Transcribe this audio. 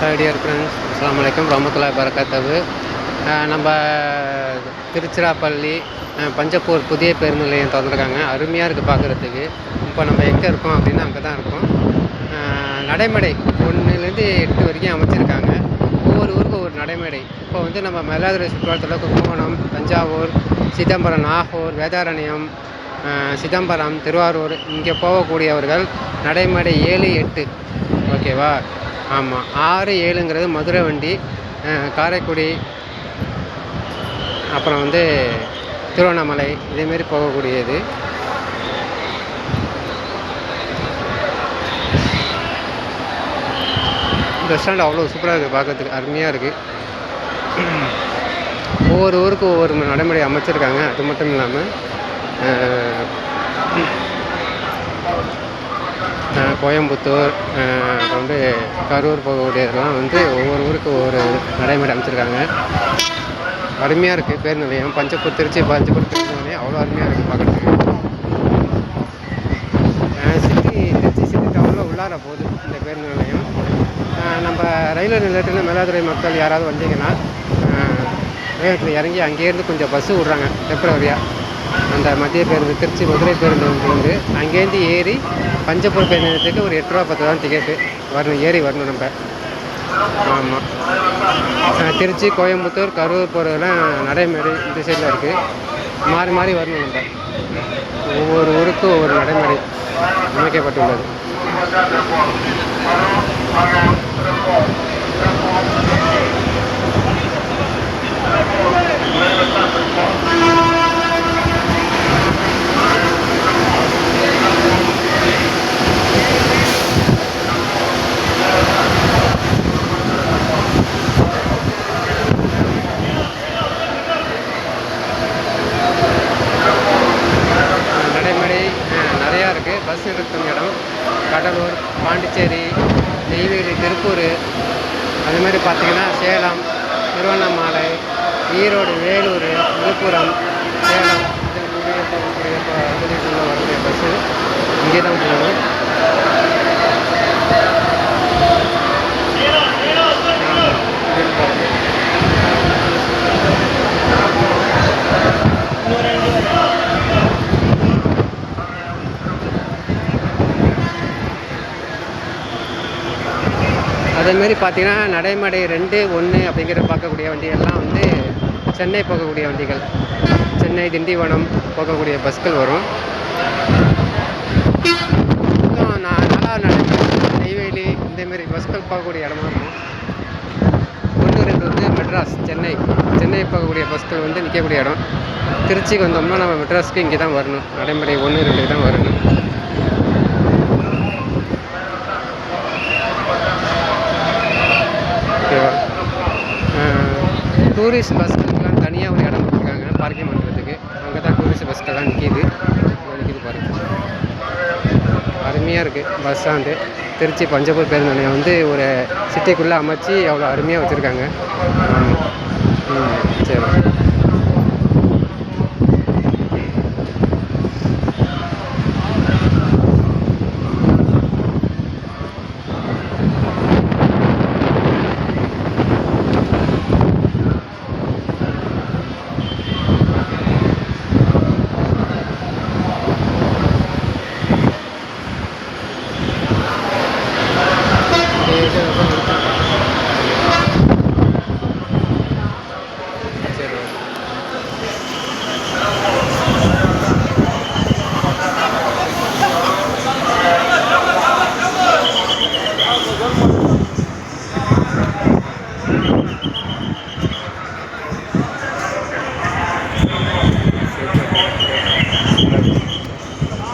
Dear friends அஸ்லாம் வலைக்கம் ரமத்துல்லா வரகாத்தவு நம்ம திருச்சிராப்பள்ளி பஞ்சப்பூர் புதிய பேருந்து நிலையம் திறந்துருக்காங்க. அருமையாக இருக்குது பார்க்குறதுக்கு இப்போ நம்ம எங்கே இருக்கோம் அப்படின்னா அங்கே தான் இருக்கோம் நடைமடை ஒன்றுலேருந்து எட்டு வரைக்கும் அமைச்சிருக்காங்க. ஒவ்வொரு ஊருக்கும் ஒரு நடைமடை. இப்போ வந்து நம்ம மயிலாதுறை சுற்றுலாத்தில் கும்பகோணம் தஞ்சாவூர் சிதம்பரம் நாகூர் வேதாரண்யம் சிதம்பரம் திருவாரூர் இங்கே போகக்கூடியவர்கள் நடைமடை ஏழு எட்டு. ஓகேவா? ஆமாம் ஆறு ஏழுங்கிறது மதுரை வண்டி காரைக்குடி அப்புறம் வந்து திருவண்ணாமலை இதேமாரி போகக்கூடியது. பஸ் ஸ்டாண்ட் அவ்வளோ சூப்பராக இருக்குது பார்க்கறதுக்கு அருமையாக இருக்குது ஒவ்வொரு ஊருக்கும் ஒவ்வொரு நடைமுறை அமைச்சிருக்காங்க. அது மட்டும் இல்லாமல் கோயம்புத்தூர் அப்புறம் வந்து கரூர் போகக்கூடியதெல்லாம் வந்து ஒவ்வொரு ஊருக்கு ஒவ்வொரு நடைமுறை அமைச்சிருக்காங்க. அருமையாக இருக்குது பேருந்து நிலையம். பஞ்சப்பூர் திருச்சி பஞ்சப்பூர் பேருந்து நிலையம் அவ்வளோ அருமையாக இருக்குது பார்க்குறதுக்கு சிட்டி திருச்சி சிட்டி டவுனில் உள்ளார போகுது இந்த பேருந்து நிலையம். நம்ம ரயில்வே நிலையத்தில் மேலாதுறை மக்கள் யாராவது வந்தீங்கன்னா வேகத்தில் இறங்கி அங்கேருந்து கொஞ்சம் பஸ்ஸு விட்றாங்க டெம்பரவரியாக அந்த மத்திய பேருந்து திருச்சி மதுரை பேருந்து வந்து அங்கேருந்து ஏறி பஞ்சப்பூர் பேருந்து நிலையத்துக்கு ஒரு எட்டு ரூபா பத்து தான் டிக்கெட்டு வரணும் ஏறி வரணும் நம்ம. ஆமாம் திருச்சி கோயம்புத்தூர் கரூர் போகிறதுலாம் நடைமுறை இந்த சைடில் இருக்குது மாறி மாறி வரணும் நம்ம. ஒவ்வொரு ஊருக்கும் ஒவ்வொரு நடைமுறை அமைக்கப்பட்டுள்ளது. Thank you. பஸ் நிறுத்தும் இடம் கடலூர் பாண்டிச்சேரி நெய்வேலி திருப்பூர். அது மாதிரி பார்த்தீங்கன்னா சேலம் திருவண்ணாமலை ஈரோடு வேலூர் விழுப்புரம் சேலம் இதனுடைய வரக்கூடிய பஸ்ஸு. இங்கே தான் போகணும். அதேமாரி பார்த்தீங்கன்னா நடைமடை ரெண்டு ஒன்று அப்படிங்கிற பார்க்கக்கூடிய வண்டிகள்லாம் வந்து சென்னை போகக்கூடிய வண்டிகள். சென்னை திண்டிவனம் போகக்கூடிய பஸ்கள் வரும். நான் நல்லா நடைமடை நெய்வேலி இந்தமாரி பஸ்கள் போகக்கூடிய இடமா இருக்கும். ஒன்று ரெண்டு வந்து மெட்ராஸ் சென்னை. சென்னை போகக்கூடிய பஸ்கள் வந்து நிற்கக்கூடிய இடம். திருச்சிக்கு வந்தோம்னா நம்ம மெட்ராஸ்க்கு இங்கே தான் வரணும். நடைமுறை ஒன்று ரெண்டுக்கு தான் வரணும் ஓகேவா டூரிஸ்ட் பஸ்ஸுக்கெலாம் தனியாக ஒரு இடம் கொடுத்துருக்காங்க. பார்க்கிங் பண்ணுறதுக்கு அங்கே தான் டூரிஸ்ட் பஸ்க்கெல்லாம் நிற்கிது நிற்கிது பாருங்கள் அருமையாக இருக்குது பஸ் ஸ்டாண்டு திருச்சி பஞ்சப்பூர் பேருந்து நிலையம் வந்து ஒரு சிட்டிக்குள்ளே அமைச்சு அவ்வளோ அருமையாக வச்சுருக்காங்க. ம். சரி.